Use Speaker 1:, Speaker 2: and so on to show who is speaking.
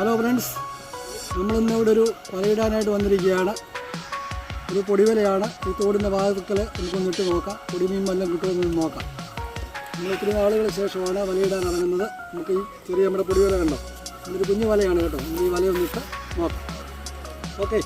Speaker 1: Hello friends നമ്മളിന്ന് ഇവിടെ ഒരു വലയിടാനായിട്ട് വന്നിരിക്കുകയാണ്. ഒരു പൊടിവലയാണ്. ഈ തോടിന്റെ ഭാഗത്തിൽ നമുക്കൊന്ന് ഇട്ട് നോക്കാം. പൊടിമീൻ വല്ലതും കിട്ടുമെന്ന് നോക്കാം. നമ്മൾ ഒത്തിരി നാളുകൾക്ക് ശേഷമാണ് വലയിടാൻ ഇറങ്ങുന്നത്. നമുക്ക് ഈ ചെറിയ നമ്മുടെ പൊടിവല കണ്ടോ? ഇതൊരു കുഞ്ഞു വലയാണ് കേട്ടോ. നമ്മൾ ഈ വലയൊന്നിട്ട് നോക്കാം. ഓക്കെ